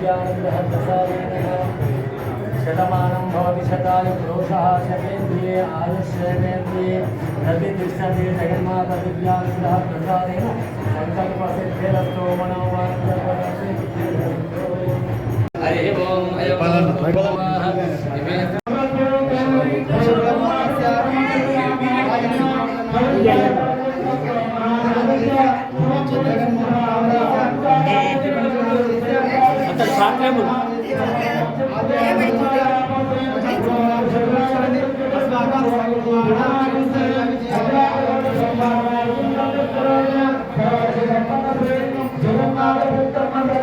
दिव्यानुग्रहप्रसादेन शतमानं भवति शताय पुरुषः शतेन्द्रिये आयुष्येन्द्रिये प्रतिष्ठते जगन्माता दिव्यानुग्रहप्रसादेन सङ्कल्पसिद्धिरस्तो मनोवाञ्छपरसिद्धिरस्तो हरिः ओम् జగన్నాథ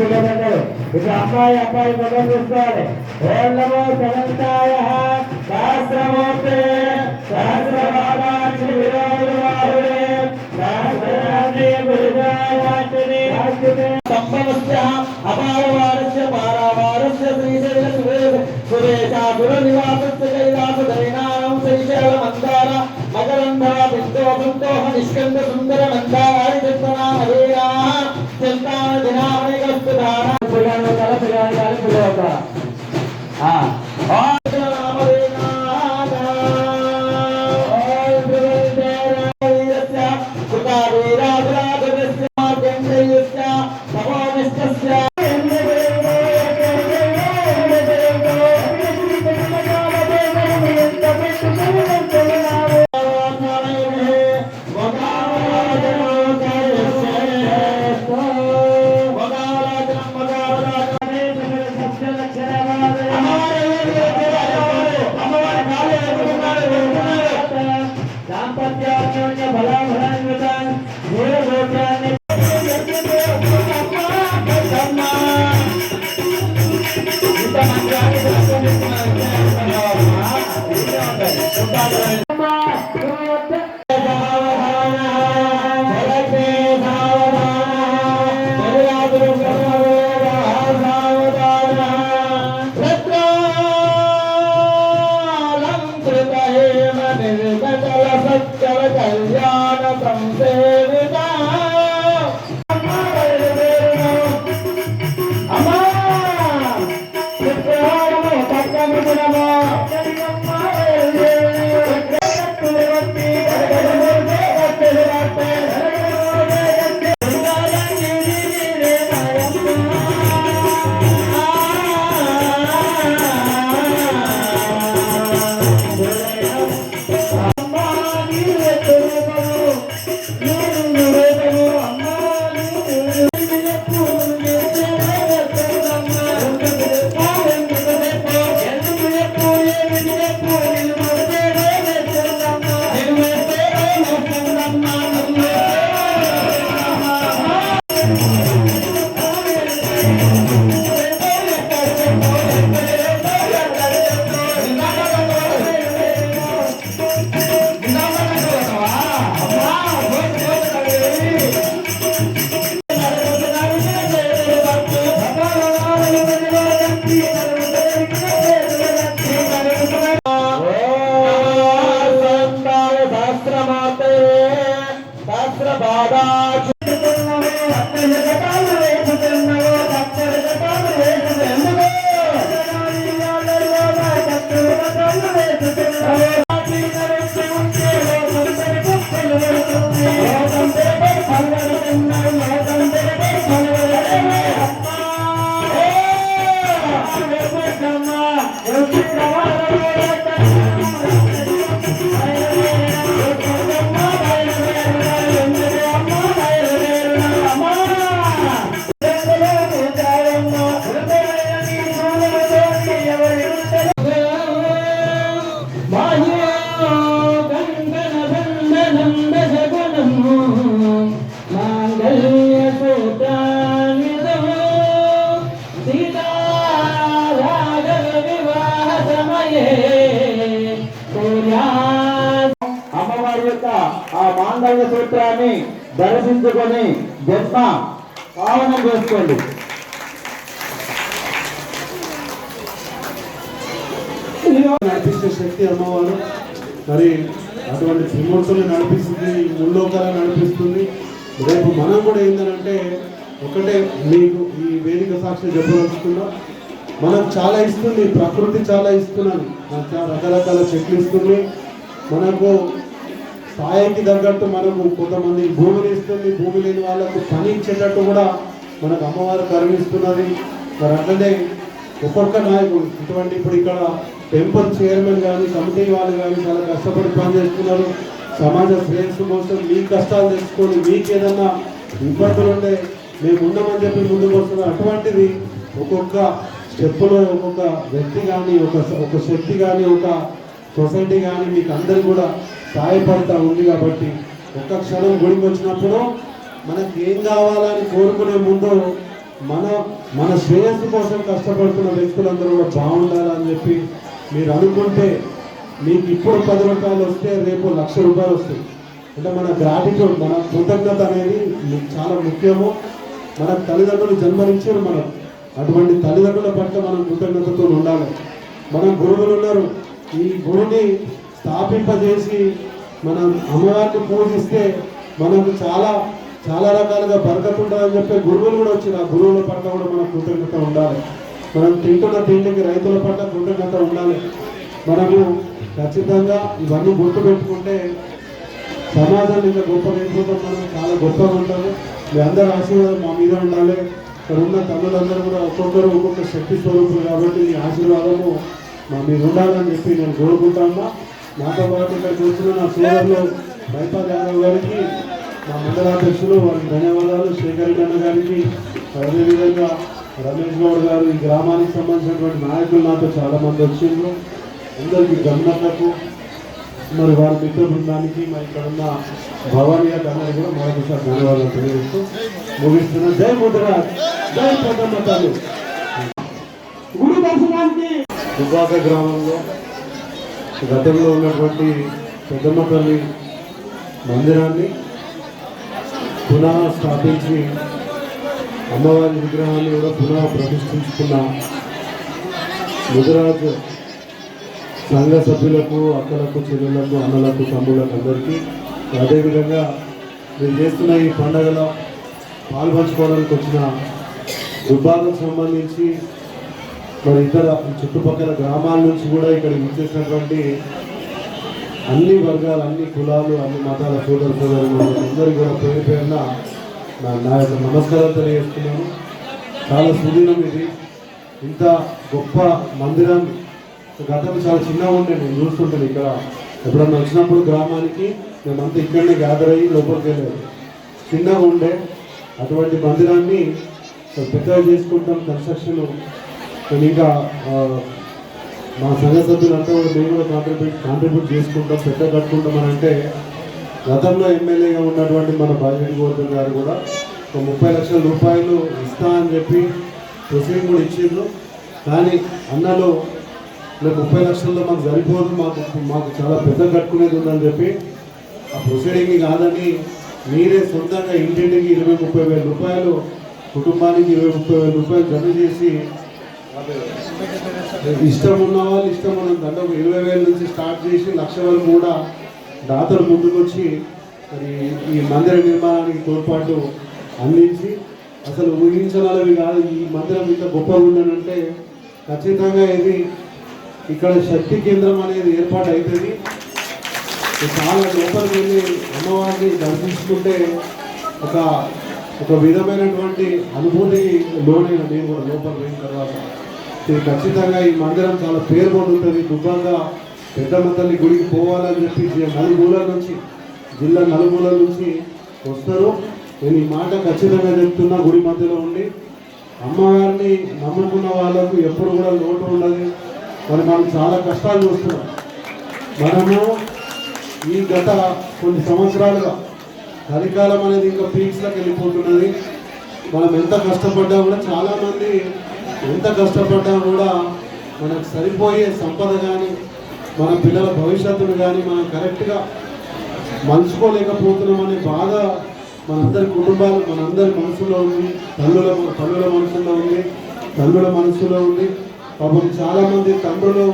ఇటు అమ్మాయి అబ్బాయి మొదలు చూసుకోవాలి ఓం నమో సమంతాయ సహస్రమూర్తే సహస్రపాదాక్షి విరోధుడే సహస్రాన్ని గురుదాయాచిని సంభవస్య అపారవారస్య పారావారస్య శ్రీశైల సురేశ నివాసస్య కైలాస శ్రీశైల మందార. బిందో సంతోహ నిష్కంద సుందర కళ్యాణ. చేసుకొని జన్మ పావనం చేసుకోండి. నడిపించే శక్తి అమ్మవారు. మరి అటువంటి త్రిమూర్తులు నడిపిస్తుంది ముల్లోకాలు నడిపిస్తుంది. రేపు మనం కూడా ఏంటంటే ఒకటే మీకు ఈ వేదిక సాక్షి చెప్పదలుచుకున్నా. మనకు చాలా ఇస్తుంది ప్రకృతి చాలా ఇస్తున్నాను చాలా రకరకాల చెట్లు ఇస్తుంది. మనకు స్థాయికి తగ్గట్టు మనకు కొంతమంది భూమిని ఇస్తుంది భూమి లేని వాళ్ళకు పని ఇచ్చేటట్టు కూడా మనకు అమ్మవారు కరుణిస్తున్నది. మరి అట్లనే ఒక్కొక్క నాయకుడు ఇటువంటి ఇప్పుడు ఇక్కడ టెంపుల్ చైర్మన్ కానీ కమిటీ వాళ్ళు కానీ చాలా కష్టపడి పనిచేస్తున్నారు. సమాజ శ్రేయస్సు కోసం మీ కష్టాలు తెచ్చుకొని మీకు ఏదన్నా ఇబ్బందులు ఉండే మేము ఉన్నామని చెప్పి ముందుకు వస్తున్నారు అటువంటిది ఒక్కొక్క స్టెప్పులో ఒక్కొక్క వ్యక్తి కానీ ఒక ఒక శక్తి కానీ ఒక సొసైటీ కానీ మీకు అందరు కూడా సహాయపడతా ఉంది కాబట్టి ఒక్క క్షణం గుడికి వచ్చినప్పుడు మనకి ఏం కావాలని కోరుకునే ముందు మన మన శ్రేయస్సు కోసం కష్టపడుతున్న వ్యక్తులందరూ కూడా బాగుండాలని చెప్పి మీరు అనుకుంటే మీకు ఇప్పుడు పది రూపాయలు వస్తే రేపు లక్ష రూపాయలు వస్తాయి. అంటే మన గ్రాటిట్యూడ్ మన కృతజ్ఞత అనేది చాలా ముఖ్యము. మన తల్లిదండ్రులు జన్మనిచ్చారు మనం. అటువంటి తల్లిదండ్రుల పట్ల మనం కృతజ్ఞతతో ఉండాలి. మన గురువులు ఉన్నారు. ఈ గుడిని స్థాపింపజేసి మనం అమ్మవారిని పూజిస్తే మనకు చాలా చాలా రకాలుగా బరకత్ ఉంటుందని చెప్పే గురువులు కూడా వచ్చి ఆ గురువుల పట్ల కూడా మనం కృతజ్ఞత ఉండాలి. మనం తింటున్న తిండికి రైతుల పట్ల కృతజ్ఞత ఉండాలి. మనము ఖచ్చితంగా ఇవన్నీ గుర్తుపెట్టుకుంటే సమాజాన్ని ఇంకా గొప్ప నేర్చుకుంటాం మనం చాలా గొప్పగా ఉంటాము మీ అందరి ఆశీర్వాదం మా మీద ఉండాలి. ఇక్కడ ఉన్న తమ్ములందరూ కూడా ఒక్కొక్కరు ఒక్కొక్క శక్తి స్వరూపులు కాబట్టి మీ ఆశీర్వాదము మా మీద ఉండాలని చెప్పి నేను కోరుకుంటాను నాతో పాటు ఇక్కడ చూస్తున్న నా సోదరులు మైపాల్ యాదవ్ గారికి మా మండలాధ్యక్షులు వారికి ధన్యవాదాలు. శేఖర్ అన్న గారికి అదేవిధంగా రమేష్ గౌడ్ గారు ఈ గ్రామానికి సంబంధించినటువంటి నాయకులు నాతో చాలామంది వచ్చిండ్రు. అందరికీ గమనకు మరి వారి మిత్ర బృందానికి మరి ఇక్కడ ఉన్న భవానీ గారు అందరికీ కూడా మరొకసారి ధన్యవాదాలు తెలియజేస్తూ ముగిస్తున్నా. జై ముద్రరాజ్ జై పెద్దమ్మ తల్లి. దుబ్బాక గ్రామంలో గతంలో ఉన్నటువంటి పెద్దమ్మ తల్లి మందిరాన్ని పునః స్థాపించి అమ్మవారి విగ్రహాన్ని కూడా పునః ప్రతిష్ఠించుకున్న గుజరాత్ సంఘ సభ్యులకు అక్కలకు చెల్లెలకు అన్నలకు తమ్ముళ్ళకు అందరికీ అదేవిధంగా మీరు చేస్తున్న ఈ పండగలో పాల్పంచుకోవడానికి వచ్చిన దుబ్బాకకు సంబంధించి మరి ఇతర చుట్టుపక్కల గ్రామాల నుంచి కూడా ఇక్కడ విచ్చేసినటువంటి అన్ని వర్గాలు అన్ని కులాలు అన్ని మతాల సోదర సోదరులు అందరికీ కూడా పేరు పేరున నా నా యొక్క నమస్కారం తెలియజేస్తున్నాను. చాలా సుదీనం ఇది. ఇంత గొప్ప మందిరం గతం చాలా చిన్నగా ఉండే నేను చూస్తుంటాను ఇక్కడ. ఎప్పుడన్నా వచ్చినప్పుడు గ్రామానికి మేమంతా ఇక్కడనే గ్యాదర్ అయ్యి లోపలికి వెళ్ళేది చిన్నగా ఉండే అటువంటి మందిరాన్ని పెద్దగా చేసుకుంటాం కన్స్ట్రక్షన్ ఇంకా మా సంఘ సభ్యులంతా కూడా మేము కూడా కాంట్రిబ్యూట్ కాంట్రిబ్యూట్ చేసుకుంటాం పెద్ద కట్టుకుంటాం అంటే గతంలో ఎమ్మెల్యేగా ఉన్నటువంటి మన బాజిరెడ్డి గోవర్ధన్ గారు కూడా ఒక ముప్పై లక్షల రూపాయలు ఇస్తా అని చెప్పి ప్రొసీడింగ్ కూడా ఇచ్చిండ్రు. కానీ అన్నలో ఇలా ముప్పై లక్షల్లో మాకు సరిపోదు మాకు మాకు చాలా పెద్ద కట్టుకునేది ఉందని చెప్పి ఆ ప్రొసీడింగ్ కాదని మీరే సొంతంగా ఇంటింటికి ఇరవై ముప్పై వేల రూపాయలు కుటుంబానికి ఇరవై ముప్పై వేల రూపాయలు జమ చేసి ఇష్టం ఉన్న వాళ్ళు ఇష్టం ఉన్న దాంట్లో ఇరవై వేల నుంచి స్టార్ట్ చేసి లక్ష వరకు కూడా దాతలు ముందుకొచ్చి మరి ఈ మందిర నిర్మాణానికి తోడ్పాటు అందించి అసలు ఊహించగలవి కాదు. ఈ మందిరం ఇంత గొప్పగా ఉందనంటే ఖచ్చితంగా ఇది ఇక్కడ శక్తి కేంద్రం అనేది ఏర్పాటు అవుతుంది చాలా లోపలికి వెళ్ళి అమ్మవారిని దర్శించుకుంటే ఒక ఒక విధమైనటువంటి అనుభూతికి లోనైన నేను కూడా లోపల పోయిన తర్వాత ఇది ఖచ్చితంగా ఈ మందిరం చాలా పేరు పొందుతుంది దుబ్బంగా పెద్దమ్మ తల్లి గుడికి పోవాలని చెప్పి నలుమూల నలుమూలల నుంచి జిల్లా నలుమూలల నుంచి వస్తారు. నేను ఈ మాట ఖచ్చితంగా చెప్తున్నా గుడి మధ్యలో ఉండి. అమ్మవారిని నమ్ముకున్న వాళ్ళకు ఎప్పుడు కూడా లోటు ఉండదు. మరి మనం చాలా కష్టాలు చూస్తున్నాం. మనము ఈ గత కొన్ని సంవత్సరాలుగా చలికాలం అనేది ఇంకా పీక్స్లోకి వెళ్ళిపోతున్నది. మనం ఎంత కష్టపడ్డా కూడా చాలామంది ఎంత కష్టపడ్డా కూడా మనకు సరిపోయే సంపద కానీ మన పిల్లల భవిష్యత్తును కానీ మనం కరెక్ట్గా మలుచుకోలేకపోతున్నాం అనే బాధ మనందరి కుటుంబాలు మనందరి మనసులో ఉంది. తల్లుల తల్లుల మనసులో ఉంది. తల్లుల మనసులో ఉంది. పాపం చాలామంది తండ్రులు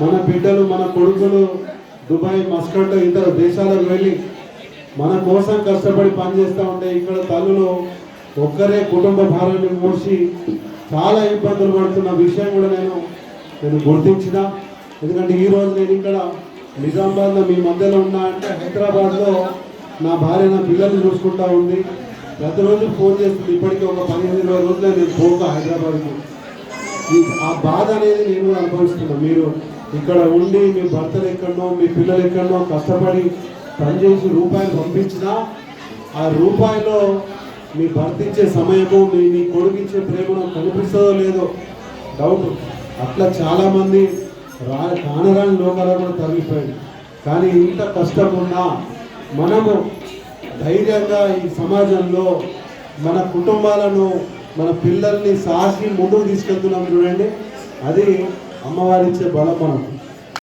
మన బిడ్డలు మన కొడుకులు దుబాయ్ మస్కట్ ఇతర దేశాలకు వెళ్ళి మన కోసం కష్టపడి పనిచేస్తూ ఉంటే ఇక్కడ తల్లులు ఒక్కరే కుటుంబ భారాన్ని మోసి చాలా ఇబ్బందులు పడుతున్న విషయం కూడా నేను నేను గుర్తించిన. ఎందుకంటే ఈరోజు నేను ఇక్కడ నిజామాబాద్లో మీ మధ్యలో ఉన్నా అంటే హైదరాబాద్లో నా భార్య నా పిల్లల్ని చూసుకుంటా ఉంది. ప్రతిరోజు ఫోన్ చేస్తుంది. ఇప్పటికీ ఒక పదిహేను ఇరవై రోజులే నేను పోక హైదరాబాద్కి. ఆ బాధ అనేది నేను కూడా అనుభవిస్తున్నా. మీరు ఇక్కడ ఉండి మీ భర్తలు ఎక్కడనో మీ పిల్లలు ఎక్కడనో కష్టపడి పనిచేసి రూపాయలు పంపించినా ఆ రూపాయలో మీ భర్త ఇచ్చే సమయము మీ మీ కొడుకిచ్చే ప్రేమ ప్రేమను కనిపిస్తుందో లేదో డౌట్ అట్లా చాలామంది రా కానరాని లోకాలు కూడా తగ్గిపోయింది కానీ ఇంత కష్టం ఉన్నా మనము ధైర్యంగా ఈ సమాజంలో మన కుటుంబాలను మన పిల్లల్ని సాసి ముందుకు తీసుకెళ్తున్నాం చూడండి. అది అమ్మవారిచ్చే బలం మనకు